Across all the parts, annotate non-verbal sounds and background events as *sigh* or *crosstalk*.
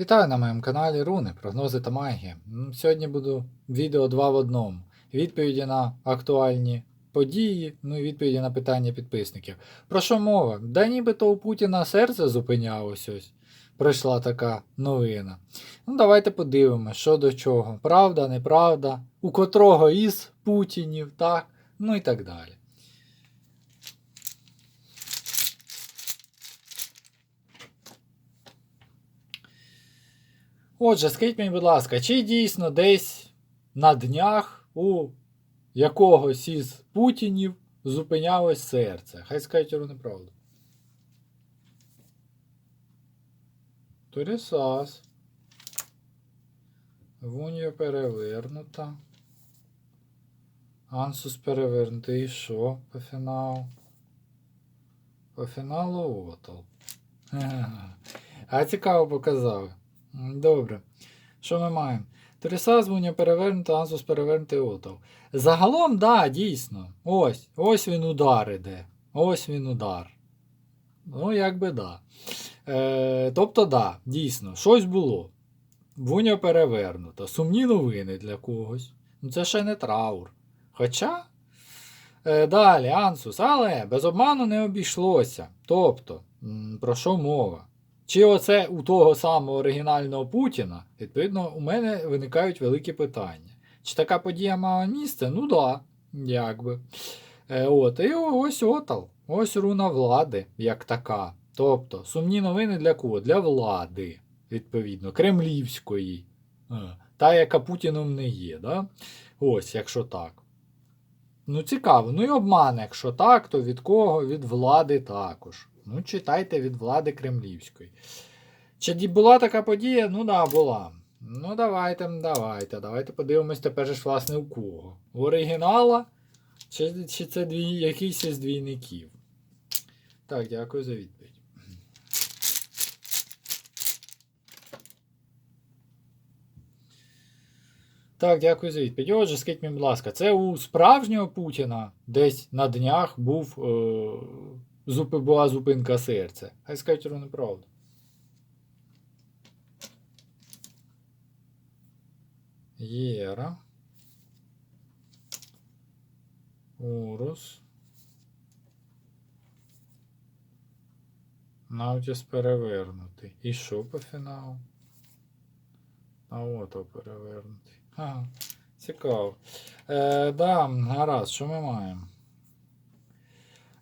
Вітаю на моєму каналі Руни, прогнози та магія. Сьогодні буду відео два в одному. Відповіді на актуальні події, ну і відповіді на питання підписників. Про що мова? Да нібито у Путіна серце зупинялось ось. Прийшла така новина. Ну, давайте подивимося, що до чого. Правда, неправда, у котрого із Путінів, так, ну і так далі. Отже, скажіть мені, будь ласка, чи дійсно десь на днях у якогось із Путінів зупинялось серце? Хай скажуть йому неправду. Торісас. Вунья перевернута. Ансус перевернутий. І що по фіналу? По фіналу отол. *laughs* А цікаво показали. Добре. Що ми маємо? Торіса звуня перевернута, Ансус перевернутий отов. Загалом, да, дійсно. Ось. Ось він удар іде. Ось він удар. Ну, якби да. Е, тобто, да, дійсно, щось було. Вуня перевернута. Сумні новини для когось. Ну, це ще не траур. Хоча. Е, далі, Ансус, але без обману не обійшлося. Тобто, про що мова? Чи оце у того самого оригінального Путіна, відповідно, у мене виникають великі питання. Чи така подія мала місце? Ну да, якби. Е, от, і ось отал. Ось руна влади, як така. Тобто, сумні новини для кого? Для влади, відповідно, кремлівської. Е, Та, яка Путіном не є. Да? Ось, якщо так. Ну, цікаво. Ну і обман, якщо так, то від кого? Від влади також. Ну, читайте від влади кремлівської. Чи була така подія? Ну да, була. Ну, давайте, давайте. Давайте подивимось тепер ж, власне, у кого. У оригінала? Чи, чи це дві, якийсь із двійників? Так, дякую за відповідь. Так, дякую за відповідь. Отже, скажіть мені, будь ласка, це у справжнього Путіна десь на днях був е, зупи, була зупинка серця. Хай скажуть правду. Єра. Урус. Наутіс перевернутий. І що по фіналу? А ото перевернутий. Ага, цікаво. Е, да, гаразд, що ми маємо?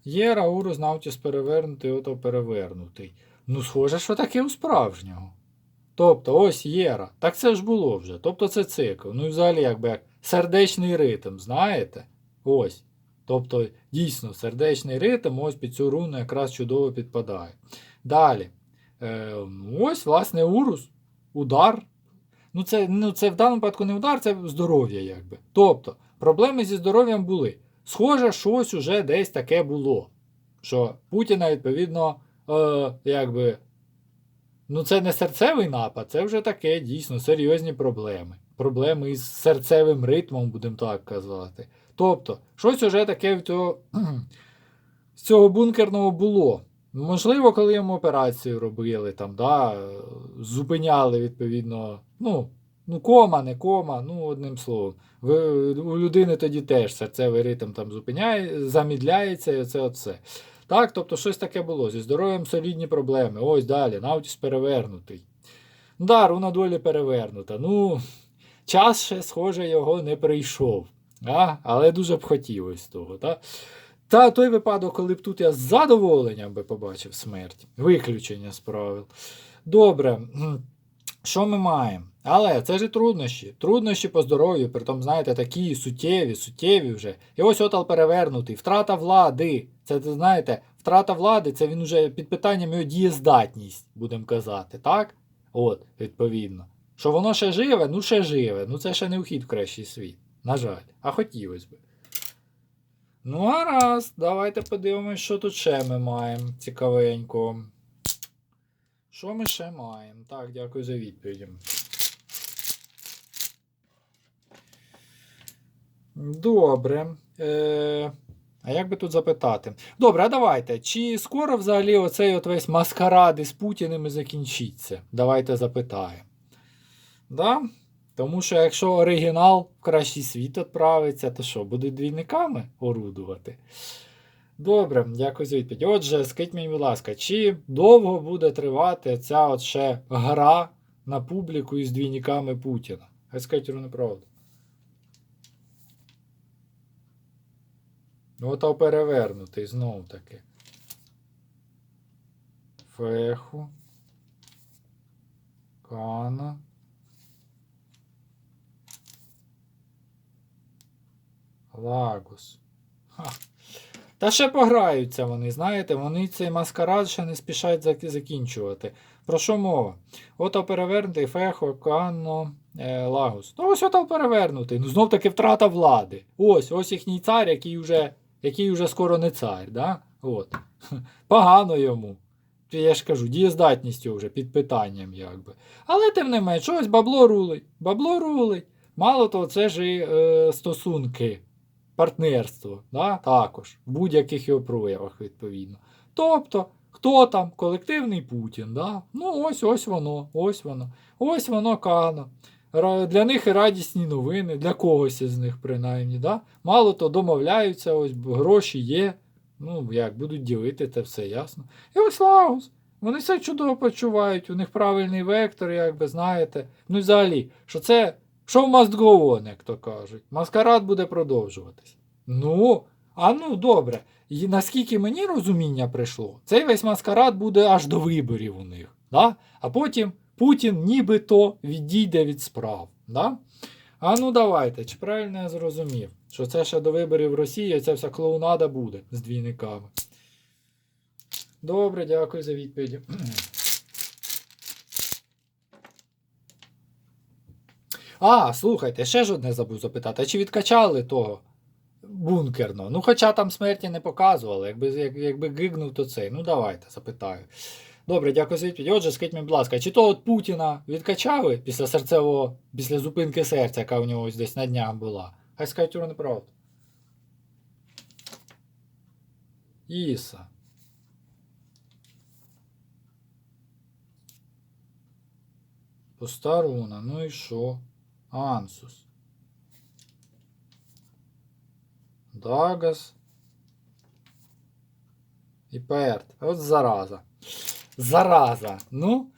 Є Раурус Наутіс перевернутий, ото перевернутий. Ну, схоже, що таке у справжнього. Тобто, ось Єра. Так це ж було вже. Тобто це цикл. Ну і взагалі, якби як сердечний ритм, знаєте? Ось. Тобто, дійсно, сердечний ритм ось під цю руну якраз чудово підпадає. Далі. Е, ось, власне, урус, удар. Ну це, ну, це в даному випадку не удар, це здоров'я, якби. Тобто, проблеми зі здоров'ям були. Схоже, щось уже десь таке було. Що Путіна, відповідно, е, якби. Ну, це не серцевий напад, це вже таке дійсно серйозні проблеми. Проблеми із серцевим ритмом, будемо так казати. Тобто, щось уже таке в цього, *clears throat* з цього бункерного було. Можливо, коли йому операцію робили, там, да, зупиняли, відповідно, ну, ну, кома, не кома, ну, одним словом. Ви, у людини тоді теж серцевий ритм там зупиняє, замідляється, і оце оце. Так, тобто щось таке було. Зі здоров'ям солідні проблеми. Ось далі, Наутіс перевернутий. Ну, Да, руна долі перевернута. Ну, час ще, схоже, його не прийшов. А? Але дуже б хотілося того. Так? Та той випадок, коли б тут я з задоволенням би побачив смерть. Виключення з правил. Добре. Що ми маємо? Але це ж труднощі. Труднощі по здоров'ю, притом, знаєте, такі суттєві, суттєві вже. І ось отал перевернутий. Втрата влади. Це, знаєте, втрата влади це він уже під питанням його дієздатність, будемо казати, так? От, відповідно. Що воно ще живе, ну ще живе. Ну це ще не вхід в кращий світ. На жаль. А хотілося б. Ну, гаразд, давайте подивимось, що тут ще ми маємо цікавенько. Що ми ще маємо? Так, дякую за відповіді. Добре. Е, А як би тут запитати? Добре, а давайте. Чи скоро взагалі оцей от весь маскарад із Путіним закінчиться? Давайте запитаємо. Да? Тому що якщо оригінал в кращий світ відправиться, то що, будуть двійниками орудувати? Добре, дякую за відповідь. Отже, скажіть мені, будь ласка, чи довго буде тривати ця от ще гра на публіку із двійниками Путіна? Хай скажіть рівно правду. Ото перевернутий знову таки. Феху. Кана. Лагус. Ха. Та ще пограються вони, знаєте, вони цей маскарад ще не спішать зак- закінчувати. Про що мова? Ото перевернутий Фехо, Канно, е, Лагус. Ну ось ото перевернутий. Ну знов таки втрата влади. Ось, ось їхній цар, який уже, який уже скоро не цар. Да? От. *laughs* Погано йому. Я ж кажу, дієздатністю вже під питанням, якби. Але тим не менш, ось бабло рулить. Бабло рулить. Мало того, це ж і е, стосунки, партнерство, да? також, в будь-яких його проявах, відповідно. Тобто, хто там? Колективний Путін. Да? Ну, ось ось воно, ось воно. Ось воно кано. Для них і радісні новини, для когось із них, принаймні. Да? Мало то домовляються, ось гроші є. Ну, як будуть ділити, це все ясно. І ось Лагус. Вони все чудово почувають, у них правильний вектор, як би знаєте. Ну взагалі, що це що в on, як то кажуть. Маскарад буде продовжуватись. Ну, а ну добре. І наскільки мені розуміння прийшло, цей весь маскарад буде аж до виборів у них. Да? А потім Путін нібито відійде від справ. Да? А ну давайте, чи правильно я зрозумів, що це ще до виборів Росії, ця вся клоунада буде з двійниками. Добре, дякую за відповідь. А, слухайте, ще ж одне забув запитати. А чи відкачали того бункерного? Ну, хоча там смерті не показували. Якби, як, якби гигнув, то цей. Ну, давайте, запитаю. Добре, дякую за відповідь. Отже, скажіть мені, будь ласка, чи то от Путіна відкачали після серцевого, після зупинки серця, яка у нього ось десь на днях була? Хай скажуть урно правду. Іса. Постаруна, ну і що? Ансус. Дагас. І Перт. От зараза. Зараза. Ну,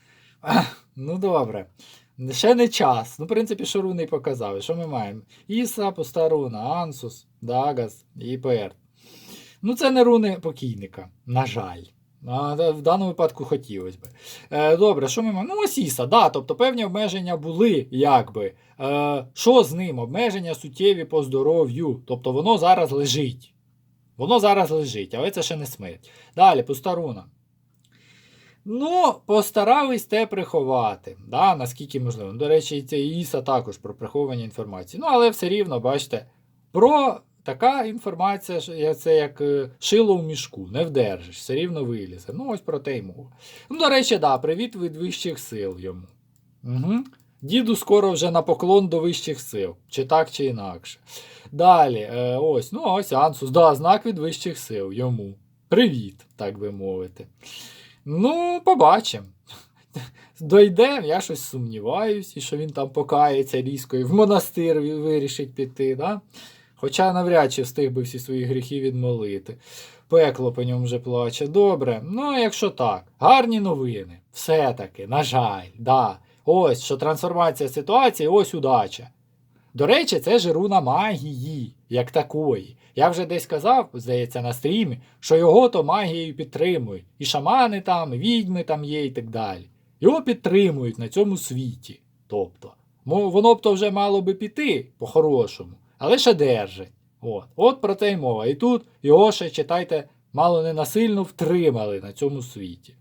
ну добре. Ще не час. Ну, в принципі, що руни показали. Що ми маємо? Іса, Постаруна, Ансус, Дагас і Перт. Ну, це не руни покійника, на жаль. А, в даному випадку хотілося б. Е, добре, що ми маємо? Ну, ось Іса, да, тобто певні обмеження були, якби. Е, що з ним? Обмеження суттєві по здоров'ю. Тобто воно зараз лежить. Воно зараз лежить, але це ще не смерть. Далі, Постаруна. Ну, постарались те приховати, да, наскільки можливо. До речі, це Іса також про приховування інформації. Ну, але все рівно, бачите, про така інформація, це як е, шило в мішку, не вдержиш, все рівно вилізе. Ну, ось про те й мова. Ну, до речі, да, привіт від вищих сил йому. Угу. Діду скоро вже на поклон до вищих сил, чи так, чи інакше. Далі, е, ось, ну ось Ансус, да, знак від вищих сил йому. Привіт, так би мовити. Ну, побачимо. Дойдемо, я щось сумніваюсь, і що він там покається різко і в монастир вирішить піти. Да? Хоча навряд чи встиг би всі свої гріхи відмолити. Пекло по ньому вже плаче. Добре, ну якщо так, гарні новини. Все-таки, на жаль, да. Ось що трансформація ситуації, ось удача. До речі, це ж руна магії, як такої. Я вже десь казав, здається, на стрімі, що його то магією підтримують. І шамани там, і відьми там є, і так далі. Його підтримують на цьому світі. Тобто, воно б то вже мало би піти по-хорошому, але ще держить. От, От про те й мова. І тут його ще, читайте, мало не насильно втримали на цьому світі.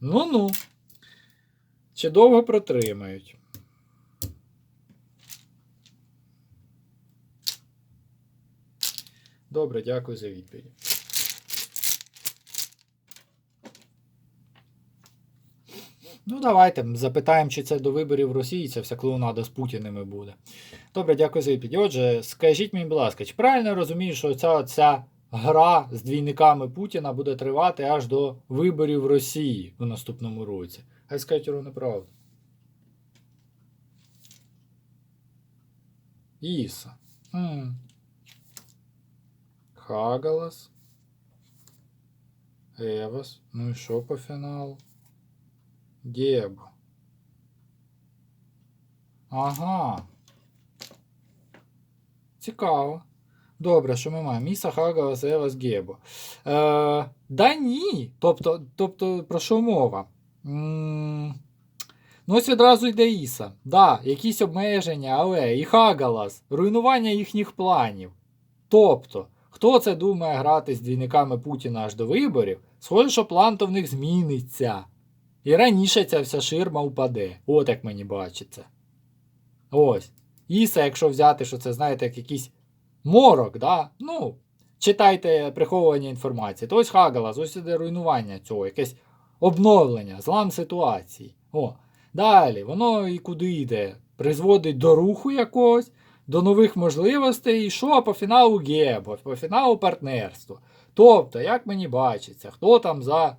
Ну-ну. Чи довго протримають? Добре, дякую за відповідь. Ну, давайте запитаємо, чи це до виборів Росії, це вся клоунада з Путіними буде. Добре, дякую за відповідь. Отже, скажіть мені, будь ласка, чи правильно я розумію, що ця, ця гра з двійниками Путіна буде тривати аж до виборів Росії в наступному році? Хай скажуть його неправду. Іса. М. Хагалас. Евас. Ну і що по фіналу? Гебо. Ага. Цікаво. Добре, що ми маємо? Міса Хагалас, Евас, Гебо. Е, да ні. Тобто, тобто, про що мова? Ну, ось відразу йде Іса. Да, якісь обмеження, але і Хагалас, руйнування їхніх планів. Тобто, хто це думає грати з двійниками Путіна аж до виборів, схоже, що план то в них зміниться. І раніше ця вся ширма упаде. От як мені бачиться. Ось. Іса, якщо взяти, що це, знаєте, як якийсь морок, да? ну, читайте приховування інформації. То ось Хагалас, ось іде руйнування цього, якесь обновлення, злам ситуації. О. Далі, воно і куди йде? Призводить до руху якогось, до нових можливостей, і що по фіналу Гебо, по фіналу партнерство. Тобто, як мені бачиться, хто там за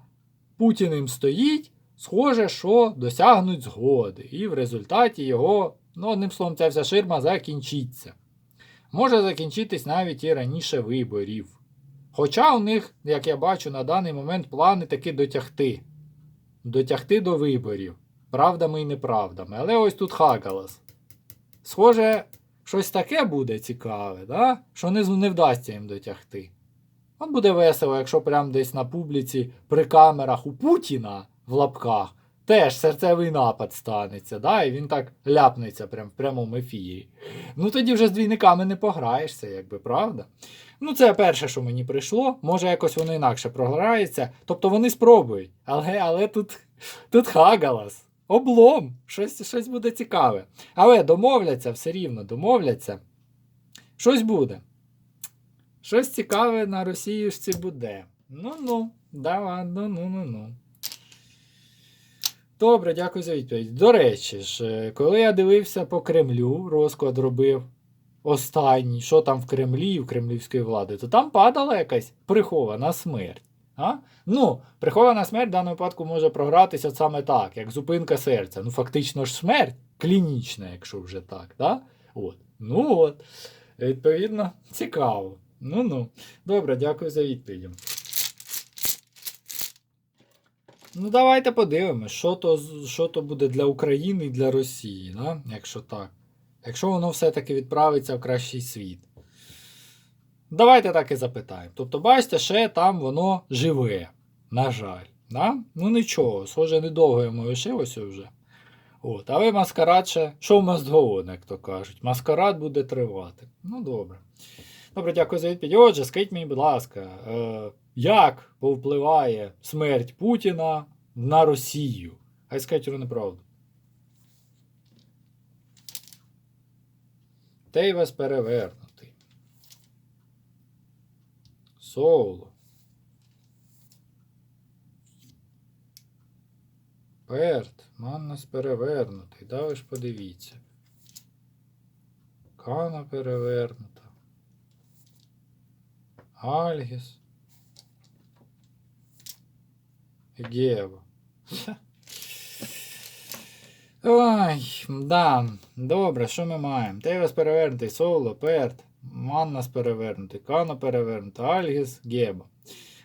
Путіним стоїть, схоже, що досягнуть згоди. І в результаті його, ну, одним словом, ця вся ширма закінчиться. Може закінчитись навіть і раніше виборів. Хоча у них, як я бачу, на даний момент плани таки дотягти. Дотягти до виборів. Правдами і неправдами. Але ось тут Хагалас. Схоже, щось таке буде цікаве, да? що не, не вдасться їм дотягти. От буде весело, якщо прям десь на публіці при камерах у Путіна в лапках теж серцевий напад станеться, да? і він так ляпнеться прям в прямому ефірі. Ну тоді вже з двійниками не пограєшся, якби, правда? Ну, це перше, що мені прийшло. Може, якось воно інакше програється. Тобто вони спробують. Але але тут, тут хагалас. Облом, щось щось буде цікаве. Але домовляться все рівно, домовляться. Щось буде. Щось цікаве на Росіюшці буде. Ну-ну, да, ну ну ну ну. Добре, дякую за відповідь. До речі ж, е, коли я дивився по Кремлю, розклад робив останній, що там в Кремлі в кремлівської влади, то там падала якась прихована смерть. А? Ну, прихована смерть в даному випадку може програтися саме так, як зупинка серця. Ну, фактично ж смерть клінічна, якщо вже так. Да? От. Ну от. Відповідно, цікаво. Ну ну. Добре, дякую за відповідь. Ну, давайте подивимось, що то, що то буде для України і для Росії, да? якщо так. Якщо воно все-таки відправиться в кращий світ. Давайте так і запитаємо. Тобто, бачите, ще там воно живе. На жаль. Да? Ну нічого, схоже, недовго йому лишилося вже. От, але маскарад ще, що в мозгово, як то кажуть. Маскарад буде тривати. Ну, добре. Добре, дякую за відповідь. Отже, скажіть мені, будь ласка, е, як повпливає смерть Путіна на Росію? Хай скажіть його неправду. Тейвас перевернутий. Соло. Перт, Маннас перевернутий. Да ви ж подивіться. Кана перевернута. Альгіс. Гева. Ой, да. Добре, що ми маємо? Тевес перевернутий, Соло, Перт, Маннас перевернутий, Кано перевернутий, Альгіс, Геба.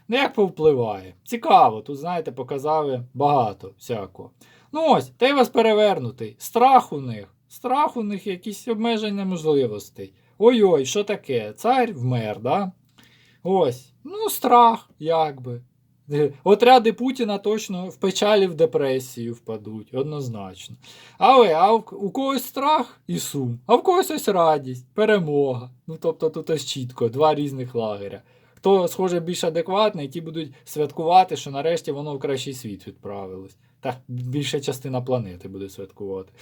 Ну, як повпливає? Цікаво, тут, знаєте, показали багато всякого. Ну ось, Тейвас перевернутий. Страх у них. Страх у них якісь обмеження можливостей. Ой-ой, що таке? Цар вмер, да? Ось. Ну, страх, якби. Е, Отряди Путіна точно в печалі в депресію впадуть, однозначно. Але а у, когось страх і сум, а в когось ось радість, перемога. Ну тобто тут ось чітко, два різних лагеря. Хто, схоже, більш адекватний, ті будуть святкувати, що нарешті воно в кращий світ відправилось. Та більша частина планети буде святкувати.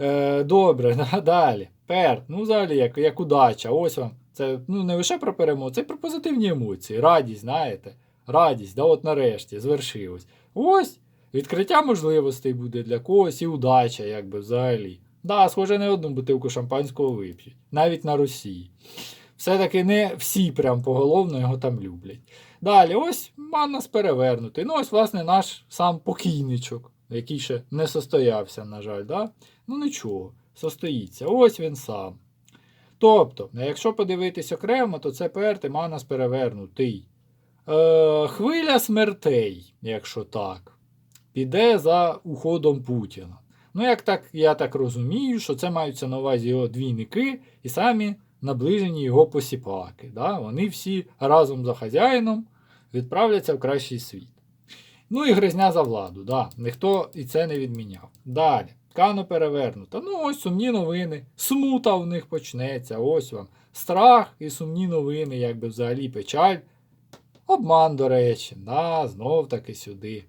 Е, добре, да, *laughs* далі. Перт, ну взагалі, як, як удача. Ось вам. Це ну, не лише про перемогу, це й про позитивні емоції. Радість, знаєте. Радість, да, от нарешті, звершилось. Ось Відкриття можливостей буде для когось і удача, якби взагалі. Да, схоже, не одну бутилку шампанського вип'ють, навіть на Росії. Все-таки не всі прям поголовно його там люблять. Далі, ось Маннас перевернутий. Ну, ось, власне, наш сам покійничок, який ще не состоявся, на жаль, да? Ну нічого, состоїться. Ось він сам. Тобто, якщо подивитись окремо, то це перти Манас перевернутий. Е, хвиля смертей, якщо так, піде за уходом Путіна. Ну, як так, я так розумію, що це маються на увазі його двійники і самі наближені його посіпаки. Да? Вони всі разом за хазяїном відправляться в кращий світ. Ну і гризня за владу, да. ніхто і це не відміняв. Далі. Кано перевернута. Ну, ось сумні новини. Смута в них почнеться. Ось вам. Страх і сумні новини, якби взагалі печаль. Обман, до речі, да, знов таки сюди.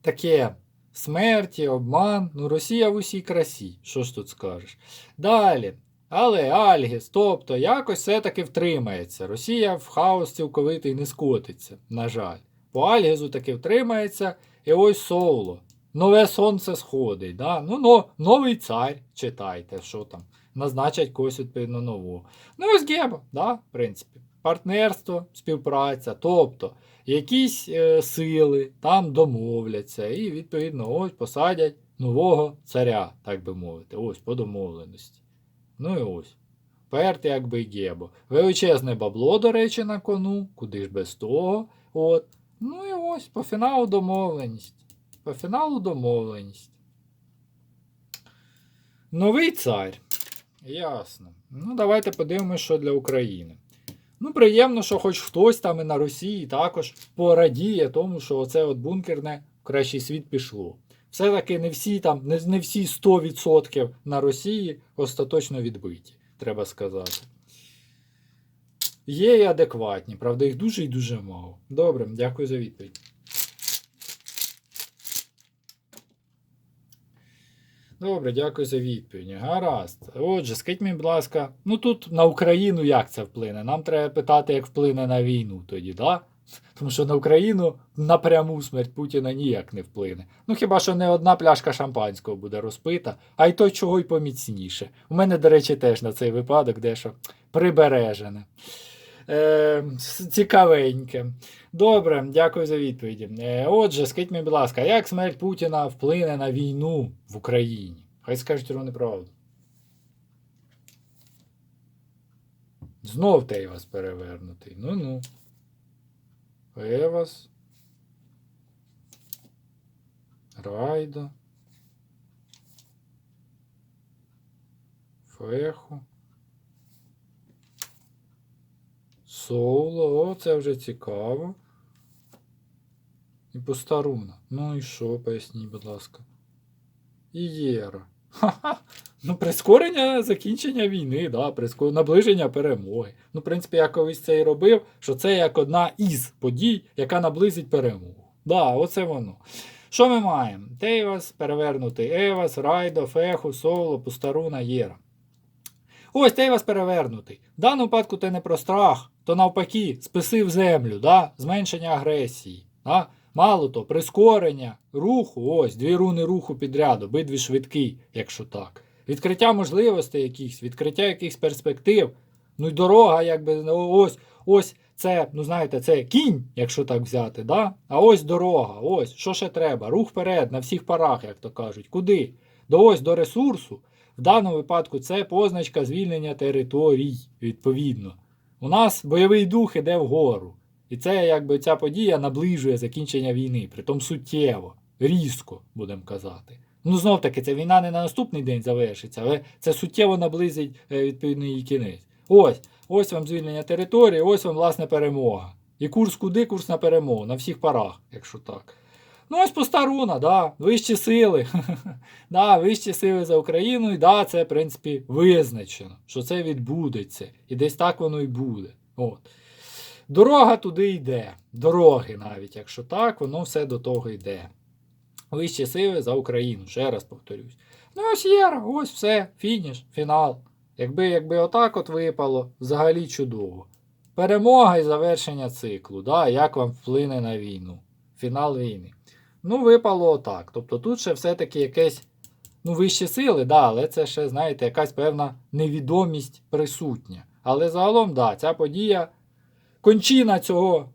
Таке смерті, обман. Ну, Росія в усій красі. Що ж тут скажеш? Далі. Але Альгіс, тобто якось все-таки втримається. Росія в хаос цілковитий не скотиться, на жаль. По Альгізу таки втримається. І ось Соло. Нове сонце сходить. Да? Ну, но, новий цар, читайте, що там. Назначать когось відповідно нового. Ну, ось Геба, да, в принципі. Партнерство, співпраця, тобто якісь е, сили там домовляться і, відповідно, ось посадять нового царя, так би мовити, ось по домовленості. Ну і ось. Перт якби Гебо. Величезне бабло, до речі, на кону, куди ж без того. От. Ну і ось, по фіналу домовленість. По фіналу домовленість. Новий цар. Ясно. Ну, давайте подивимося, що для України. Ну, приємно, що хоч хтось там і на Росії також порадіє тому, що оце от бункерне в кращий світ пішло. Все-таки не всі там, не, не всі 100% на Росії остаточно відбиті, треба сказати. Є і адекватні, правда, їх дуже і дуже мало. Добре, дякую за відповідь. Добре, дякую за відповідь. Гаразд. Отже, скажіть мені, будь ласка, ну тут на Україну як це вплине? Нам треба питати, як вплине на війну тоді, да? Тому що на Україну напряму смерть Путіна ніяк не вплине. Ну хіба що не одна пляшка шампанського буде розпита, а й то чого й поміцніше. У мене, до речі, теж на цей випадок дещо прибережене. Е, цікавеньке. Добре, дякую за відповіді. Е, отже, скажіть мені, будь ласка, як смерть Путіна вплине на війну в Україні? Хай скажуть вони правду. Знов Тейвас перевернутий. Ну-ну. Евас. Райда. Феху. Соло, це вже цікаво. І постаруна. Ну і що, поясніть, будь ласка. І Єра. Ха-ха. Ну, прискорення закінчення війни, да, прискор... наближення перемоги. Ну, в принципі, я колись це і робив, що це як одна із подій, яка наблизить перемогу. Да, оце воно. Що ми маємо? Тейвас, перевернутий Евас, Райдо, Феху, Соло, Пустаруна, Єра. Ось Тейвас перевернутий. В даному випадку це не про страх, то навпаки, списи в землю, да? зменшення агресії. Да? Мало то, прискорення руху, ось, дві руни руху підряд, обидві швидкі, якщо так. Відкриття можливостей якихось, відкриття якихось перспектив. Ну й дорога, якби ну, ось, ось це, ну знаєте, це кінь, якщо так взяти. да? А ось дорога, ось, що ще треба? Рух вперед, на всіх парах, як то кажуть. Куди? До ось до ресурсу. В даному випадку це позначка звільнення територій, відповідно. У нас бойовий дух іде вгору. І це якби ця подія наближує закінчення війни, притом суттєво, різко, будемо казати. Ну, знов таки, ця війна не на наступний день завершиться, але це суттєво наблизить е, відповідно її кінець. Ось, ось вам звільнення території, ось вам власне перемога. І курс куди? Курс на перемогу, на всіх парах, якщо так. Ну, ось постаруна, да, вищі сили. *laughs* да, вищі сили за Україну, і да, це, в принципі, визначено, що це відбудеться. І десь так воно і буде. От. Дорога туди йде. Дороги навіть, якщо так, воно все до того йде. Вищі сили за Україну, ще раз повторюсь. Ну, ось Єра, ось все, фініш, фінал. Якби, якби отак от випало, взагалі чудово. Перемога і завершення циклу. Да, Як вам вплине на війну? Фінал війни. Ну, випало так. Тобто тут ще все-таки якесь, ну, вищі сили, да, але це ще, знаєте, якась певна невідомість присутня. Але загалом, да, ця подія, кончина цього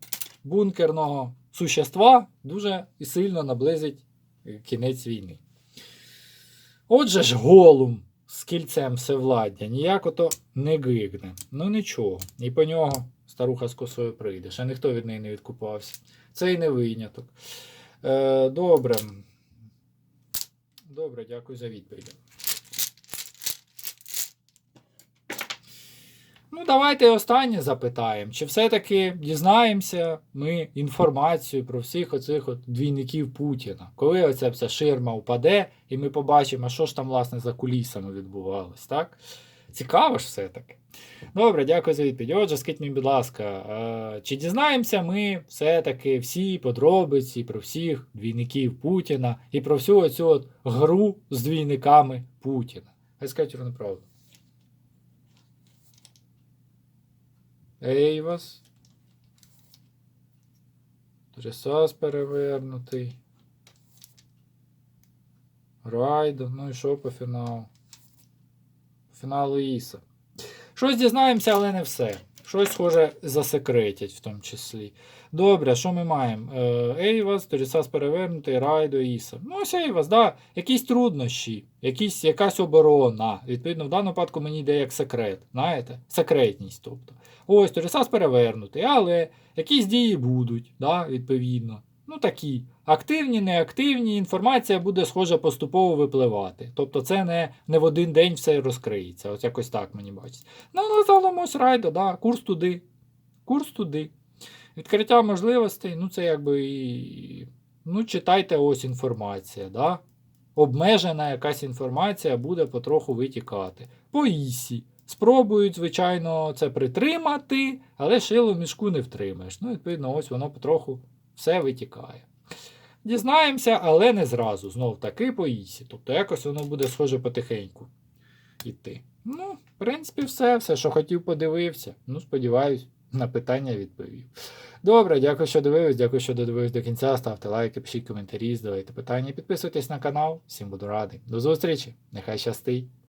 бункерного существа дуже сильно наблизить е, кінець війни. Отже ж, голум з кільцем всевладдя ніяк ото не гигне. Ну нічого. І по нього старуха з косою прийде. Ще ніхто від неї не відкупався. Це і не виняток. Е, добре. Добре, дякую за відповідь. Ну, давайте останнє запитаємо. Чи все-таки дізнаємося ми інформацію про всіх оцих от двійників Путіна? Коли оця вся ширма впаде, і ми побачимо, що ж там, власне, за кулісами відбувалось, так? Цікаво ж все-таки. Добре, дякую за відповідь. Отже, скажіть мені, будь ласка, е, чи дізнаємося ми все-таки всі подробиці про всіх двійників Путіна і про всю оцю от гру з двійниками Путіна? Хай скажуть Ірина правду. Ейвас. Тресас перевернутий. Райдо. Ну і що по фіналу? Фіналу Іса. Щось дізнаємося, але не все. Щось схоже засекретять в тому числі. Добре, що ми маємо? Е, Ейвас, Торісас перевернутий, Райдо, Іса. Ну, ось Ейвас, да. Якісь труднощі, якісь, якась оборона. Відповідно, в даному випадку мені йде як секрет. Знаєте? Секретність. тобто. Ось, Торісас перевернутий, але якісь дії будуть, да, відповідно. Ну такі. Активні, неактивні, інформація буде схоже поступово випливати. Тобто це не, не в один день все розкриється. Ось якось так мені бачиться. Ну, але загалом ось райдо, да, курс туди. Курс туди. Відкриття можливостей, ну це якби. Ну, читайте ось інформація, да? Обмежена якась інформація буде потроху витікати. По ісі. Спробують, звичайно, це притримати, але шило в мішку не втримаєш. Ну, відповідно, ось воно потроху все витікає. Дізнаємося, але не зразу. Знов таки по ісі. Тобто якось воно буде схоже потихеньку йти. Ну, в принципі, все, все, що хотів, подивився. Ну, сподіваюсь, на питання відповів. Добре, дякую, що дивились, дякую, що додивились до кінця. Ставте лайки, пишіть коментарі, задавайте питання, підписуйтесь на канал. Всім буду радий. До зустрічі! Нехай щастить!